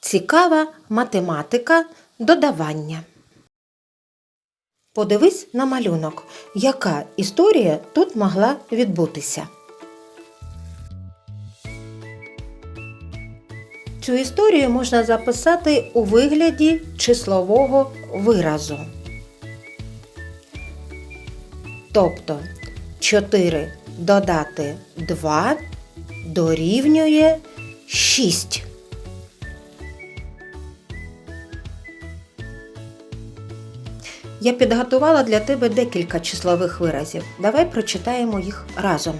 Цікава математика додавання. Подивись на малюнок, яка історія тут могла відбутися. Цю історію можна записати у вигляді числового виразу. Тобто 4 додати 2 дорівнює 6. Я підготувала для тебе декілька числових виразів. Давай прочитаємо їх разом.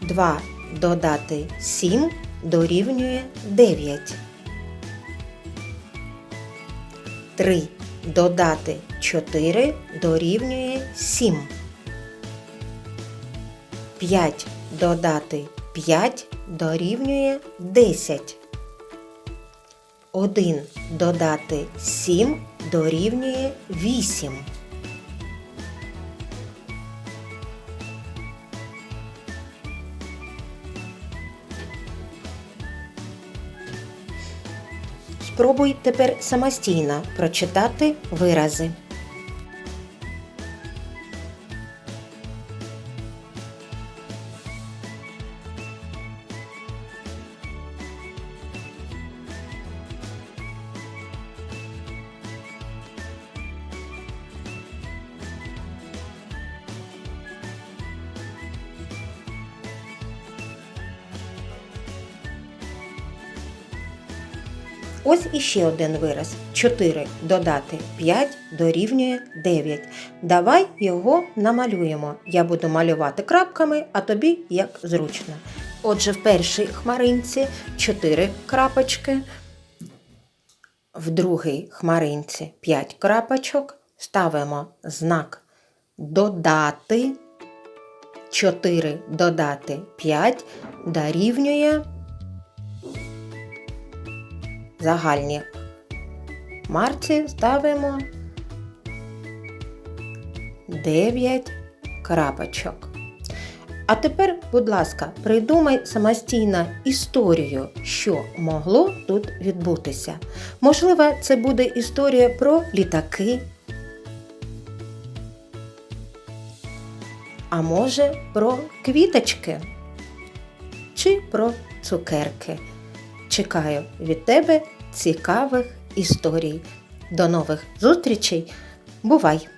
Два додати сім дорівнює дев'ять. Три додати чотири дорівнює сім. П'ять додати 5 дорівнює десять. 1 додати 7 дорівнює 8. Спробуй тепер самостійно прочитати вирази. Ось іще один вираз. 4 додати 5 дорівнює 9. Давай його намалюємо. Я буду малювати крапками, а тобі як зручно. Отже, в першій хмаринці 4 крапочки, в другій хмаринці 5 крапочок. Ставимо знак додати. 4 додати 5 дорівнює загальні марці ставимо 9 крапочок. А тепер, будь ласка, придумай самостійно історію, що могло тут відбутися. Можливо, це буде історія про літаки. А може, про квіточки чи про цукерки. Чекаю від тебе цікавих історій. До нових зустрічей. Бувай!